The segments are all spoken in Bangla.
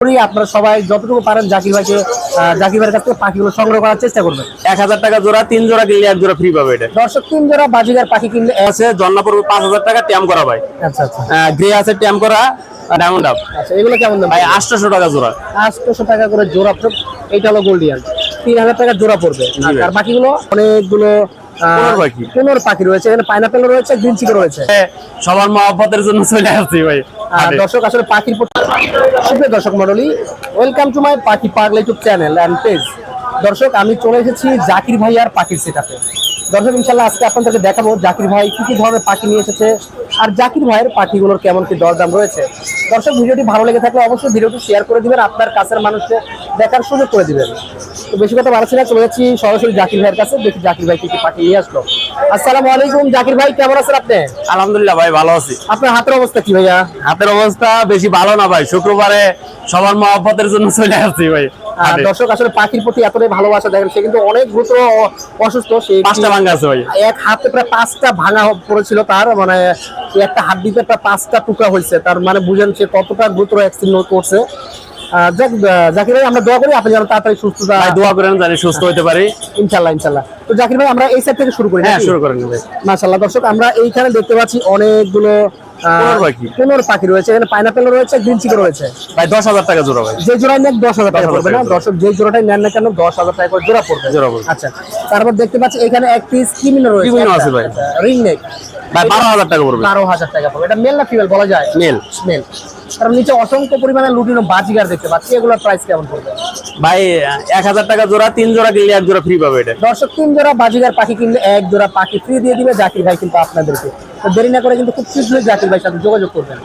করি আপনারা সবাই যতটুকু পারেন জাকির ভাইকে ভাইয়ের কাছ থেকে পাখিগুলো সংগ্রহ করার চেষ্টা করবেন। এক হাজার টাকা জোড়া তিন জোড়া কিনলে এক জোড়া ফ্রি পাবে এটা। দর্শক তিন জোড়া বাজিগার পাখি কিনলে আছে জন্না পড়বে পাঁচ হাজার টাকা ট্যাম করা ভাই। আচ্ছা আচ্ছা। গ্রে আছে ট্যাম করা ডায়মন্ড আপ আচ্ছা এগুলো কেমন দাম? ভাই আটশোশো টাকা জোড়া। আটশোশো টাকা করে জোড়া। এইটা হলো গোল্ডিয়ান তিন হাজার টাকা জোড়া পড়বে। আর বাকিগুলো অনেকগুলো কোনোর পাখি। রয়েছে এখানে পাইনাপেল রয়েছে গ্রিন চিকে রয়েছে। সবার মহব্বতের জন্য চলে আসছি ভাই। দর্শক আসলে পাখির সুপ্রিয় দর্শক মন্ডলী ওয়েলকাম টু মাই পাখি পাগলা ইউটিউব চ্যানেল অ্যান্ড পেজ দর্শক আমি চলে এসেছি জাকির ভাই আর পাখির সেটাতে দর্শক ইনশাল্লাহ আজকে আপনাদেরকে দেখাবো জাকির ভাই কি কি ধরনের পাখি নিয়ে এসেছে আর জাকির ভাইয়ের পাখিগুলোর কেমন কি দরদাম রয়েছে। দর্শক ভিডিওটি ভালো লেগে থাকলে অবশ্যই ভিডিওটি শেয়ার করে দিবেন আপনার কাছের মানুষকে দেখার সুযোগ করে দিবেন। তো বেশি কথা বাড়াচ্ছি না চলে যাচ্ছি সরাসরি জাকির ভাইয়ের কাছে দেখি জাকির ভাই কি কি পাখি নিয়ে আসলো। আসসালামু আলাইকুম জাকির ভাই কেমন আছেন আপনি? আলহামদুলিল্লাহ ভাই ভালো আছি। আপনার হাতের অবস্থা কি ভাইয়া? হাতের অবস্থা বেশি ভালো না ভাই শুক্রবারে সবার মহব্বতের জন্য চলে আসছি ভাই দর্শক আসলে পাখির প্রতি এতটাই ভালোবাসা দেখেন সে কিন্তু অনেক গুরুত্ব অসুস্থ সে পাঁচটা ভাঙ্গা আছে ভাই। এক হাতে প্রায় পাঁচটা ভাঙা পড়েছিল তার মানে একটা হাড্ডিতে প্রায় পাঁচটা টুকরা হয়েছে তার মানে বুঝেন সে কতটা গুরুতর অ্যাক্সিডেন্ট করছে। জাকির ভাই আমরা দোয়া করি আপনি যেন তাড়াতাড়ি সুস্থতা ভাই দোয়া করেন জানি সুস্থ হতে পারি। ইনশাল্লাহ ইনশাল্লাহ। তো জাকির ভাই আমরা এই সাইড থেকে শুরু করি হ্যাঁ শুরু করেন মাশাল্লাহ দর্শক আমরা এইখানে দেখতে পাচ্ছি অনেকগুলো কোনোর পাখি। রয়েছে। এখানে পাইনাপেল রয়েছে গ্রিন চিকে রয়েছে। ভাই দশ হাজার টাকা জোড়া ভাই। যে জোড়াই নেন দশ হাজার টাকা পড়বে না? দর্শক যে জোড়াটাই নেন না কেন দশ হাজার টাকা করে জোড়া পড়বে। জোড়া পড়বে। আচ্ছা তারপর দেখতে পাচ্ছি এখানে এক পিস কিমিনো রয়েছে। কিমিনো আছে ভাই। রিং নেক ভাই বারো হাজার টাকা পড়বে। বারো হাজার টাকা পড়বে। এটা মেল না ফিমেল বলা যায়? মেল মেল তার নিচে অসংখ্য পরিমাণে লুটিনো বাজিগার দেখতে পাচ্ছি। এগুলোর প্রাইস কেমন পড়বে? ভাই এক হাজার টাকা জোড়া তিন জোড়া কিনলে এক জোড়া ফ্রি পাবে এটা। দর্শক তিন জোড়া বাজিগার পাখি কিনলে এক জোড়া পাখি ফ্রি দিয়ে দিবে জাকির ভাই কিন্তু আপনাদেরকে। তো দেরি না করে কিন্তু খুব শীঘ্রই জাকির ভাইয়ের সাথে যোগাযোগ করবেন।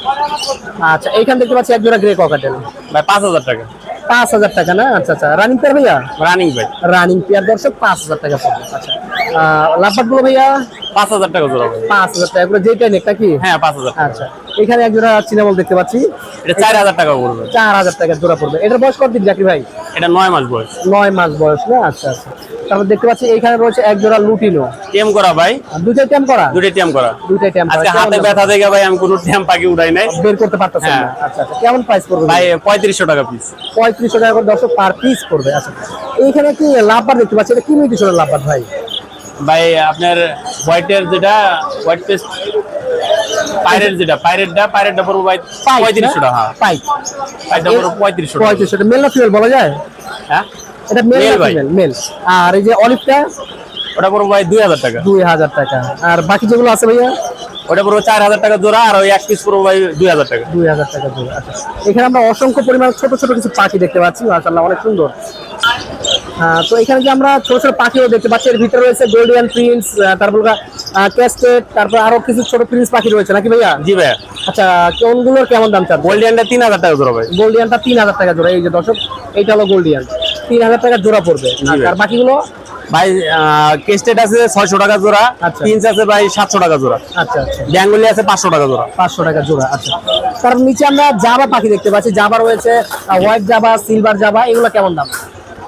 আচ্ছা এইখান দেখতে পাচ্ছি এক জোড়া গ্রে ককাটেল ভাই পাঁচ হাজার টাকা। পাঁচ হাজার টাকা না? আচ্ছা আচ্ছা। রানিং পেয়ার ভাইয়া? রানিং ভাই রানিং পেয়ার দর্শক পাঁচ হাজার টাকা পড়বে। আচ্ছা। লাভবাটগুলো ভাইয়া। পাঁচ হাজার টাকা জোড়া পাঁচ হাজার টাকা। করে যেটা নেক নাকি? হ্যাঁ পাঁচ হাজার আচ্ছা। এখানে এক জোড়া চিনামল দেখতে পাচ্ছি। এটা চার হাজার টাকা পড়বে। চার হাজার টাকা জোড়া পড়বে। এটার বয়স কত দিন জাকির ভাই? এটা নয় মাস বয়স। নয় মাস বয়স না? আচ্ছা আচ্ছা। তারপর দেখতে পাচ্ছি এখানে রয়েছে এক জোড়া লুটিনো। টেম করা ভাই। আর দুইটাই ট্যাম করা? দুটো টেম করা। দুইটাই ট্যাম আজকে হাতে ব্যথা দেখে ভাই আমি কোনো টেম পাখি উঠাই নাই। বের করতে পারতেছেন না। হ্যাঁ। আচ্ছা আচ্ছা। কেমন প্রাইস পড়বে? ভাই পঁয়ত্রিশশো টাকা পিস পঁয়ত্রিশশো টাকা করে দর্শক পার পিস পড়বে। আচ্ছা। এইখানে কি লাভবার দেখতে পাচ্ছি? এটা কি মিউটিশনের লাভবার ভাই? ভাই আপনার হোয়াইটের যেটা হোয়াইট পেস্ট পাইরেট যেটা পাইরেটটা পাইরেটটা পড়ব ভাই পঁয়ত্রিশশো টাকা হ্যাঁ। পাইপ পাইরেটটা পড়ব পঁয়ত্রিশশো পঁয়ত্রিশশো মেল না ফিমেল বলা যায়? হ্যাঁ? এটা মেল ভাই। মেল আর এই যে অলিভটা ওটা পড়ব ভাই দুই হাজার টাকা। দুই হাজার টাকা। আর বাকি যেগুলো আছে ভাইয়া? ওটা পড়ব চার হাজার টাকা জোড়া আর ওই এক পিস পড়ব ভাই দুই হাজার টাকা। দুই হাজার টাকা জোড়া। আচ্ছা। এখানে আমরা অসংখ্য পরিমাণ ছোট ছোট কিছু পাখি দেখতে পাচ্ছি মাশাআল্লাহ অনেক সুন্দর। তো এখানে যে আমরা ছোট ছোট পাখিও দেখতে পাচ্ছি। এর ভিতরে রয়েছে গোল্ডিয়ান প্রিন্স তারপর ক্যাস্টেড তারপর আরও কিছু ছোট প্রিন্স পাখি রয়েছে নাকি ভাইয়া? জি ভাই আচ্ছা কোনগুলোর কেমন দাম চান গোল্ডিয়ানটা তিন হাজার টাকা জোড়া ভাই। গোল্ডিয়ানটা তিন হাজার টাকা জোড়া। এই যে দর্শক এইটা হলো গোল্ডিয়ান তিন হাজার টাকা জোড়া পড়বে। আর বাকিগুলো? ভাই কেস্টেট আছে ছয়শো টাকা জোড়া আচ্ছা। পিন্স আছে ভাই সাতশো টাকা জোড়া। আচ্ছা আচ্ছা। ব্যাঙ্গলি আছে পাঁচশো টাকা জোড়া। পাঁচশো টাকা জোড়া আচ্ছা। তার নিচে আমরা জাবা পাখি দেখতে পাচ্ছি। জাবা রয়েছে হোয়াইট জাবা সিলভার জাবা এগুলো কেমন দাম?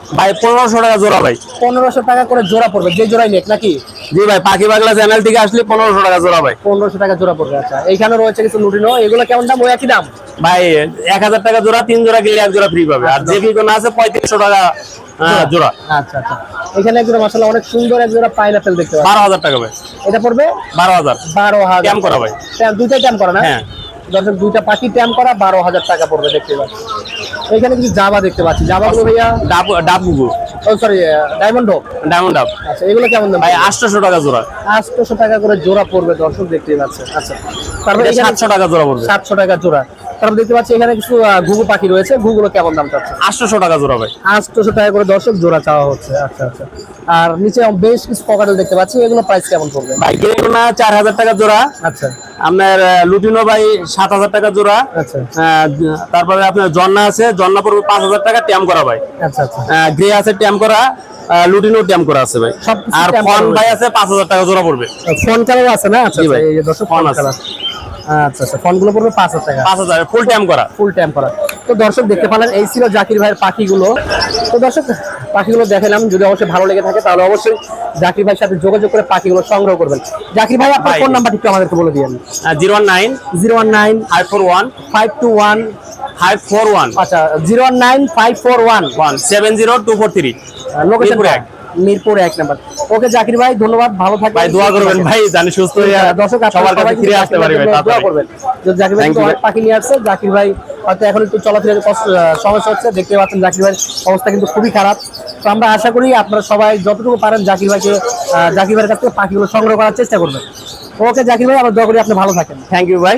ভাই পনেরোশো টাকা জোড়া ভাই। পনেরোশো টাকা করে জোড়া পড়বে যে জোড়াই নেক নাকি? জি ভাই পাখি বাংলা চ্যানেল থেকে আসলে পনেরোশো টাকা জোড়া ভাই। পনেরোশো টাকা জোড়া পড়বে আচ্ছা। এইখানে রয়েছে কিছু লুটিনো এগুলো কেমন দাম? ওই একই দাম? ভাই এক হাজার টাকা জোড়া তিন জোড়া কিনলে এক জোড়া ফ্রি পাবে। আর যে কোনো আছে পঁয়ত্রিশশো টাকা আহ, জোড়া। আচ্ছা আচ্ছা। এখানে একজন মাসাল্লাহ অনেক সুন্দর এক জোড়া পাইনাপেল দেখতে পাচ্ছি। বারো হাজার টাকা ভাই। এটা পড়বে? বারো হাজার। বারো হাজার। ট্যাম করা ভাই। দুইটাই ট্যাম করা না? হ্যাঁ। দর্শক দুইটা পাখি ট্যাম করা বারো হাজার টাকা পড়বে দেখতে পাচ্ছি। এখানে কিছু জাবা দেখতে পাচ্ছি। জাবা গুলো ভাইয়া? ডাব ও সরি ডায়মন্ড ডায়মন্ড ডাব। আচ্ছা এগুলো কেমন দাম? ভাই আটশোশো টাকা জোড়া। আটশোশো টাকা করে জোড়া পড়বে দর্শক দেখতে পাচ্ছে আচ্ছা তারপরে সাতশো টাকা জোড়া পড়বে। সাতশো টাকা জোড়া। তারপর দেখতে পাচ্ছি এখানে কিছু ঘুঘু পাখি রয়েছে। ঘুগুলো কেমন দাম চাচ্ছে? আটশোশো টাকা জোড়া ভাই। আটশোশো টাকা করে দর্শক জোড়া চাওয়া হচ্ছে। আচ্ছা আচ্ছা। আর নিচে বেশ কিছু পকেটেল দেখতে পাচ্ছি। এগুলো প্রাইস কেমন পড়বে? ভাই গেরুনা চার হাজার টাকা জোড়া। আচ্ছা। আপনার লুটিনো ভাই সাত হাজার টাকা জোড়া। আচ্ছা। তারপরে আপনার জন্না আছে। জন্না পড়বে পাঁচ হাজার টাকা ট্যাম করা ভাই। আচ্ছা আচ্ছা। গ্রে আছে ট্যাম করা। লুটিনো ট্যাম করা আছে ভাই। আর ফন ভাই আছে পাঁচ হাজার টাকা জোড়া পড়বে। ফোন কালার আছে না? আচ্ছা ভাই। আচ্ছা, দর্শক ফোন আছে। আচ্ছা আচ্ছা। ফোনগুলো পড়বে পাঁচ হাজার টাকা। পাঁচ হাজার ফুল ট্যাম করা। ফুল টাইম করা। তো দর্শক দেখতে পেলেন এই ছিল জাকির ভাইয়ের পাখিগুলো। তো দর্শক পাখিগুলো দেখালাম যদি অবশ্যই ভালো লেগে থাকে তাহলে অবশ্যই জাকির ভাইয়ের সাথে যোগাযোগ করে পাখিগুলো সংগ্রহ করবেন। জাকির ভাই আপনার ফোন নাম্বারটি একটু আমাদেরকে বলে দিন zero one nine zero one nine five four one five two one five four one আচ্ছা zero one nine five four one one seven zero two four three location Mirpur এক। নাম্বার। ওকে জাকির ভাই ধন্যবাদ ভালো থাকবেন। ভাই দোয়া করবেন ভাই জানি সুস্থ হয়ে দর্শক আপনারা সবার কাছে ফিরে আসতে পারি ভাই দোয়া করবেন। জাকির ভাই অনেক পাখি নিয়ে আসছে জাকির ভাই হয়তো এখন একটু চলাফেরার কষ্ট সমস্যা হচ্ছে দেখতে পাচ্ছেন জাকির ভাইয়ের অবস্থা কিন্তু খুবই খারাপ। তো আমরা আশা করি আপনারা সবাই যতটুকু পারেন জাকির ভাইকে জাকির ভাইয়ের কাছ থেকে পাখিগুলো সংগ্রহ করার চেষ্টা করবেন। ওকে জাকির ভাই আমরা দোয়া করি আপনি ভালো থাকেন। থ্যাংক ইউ ভাই।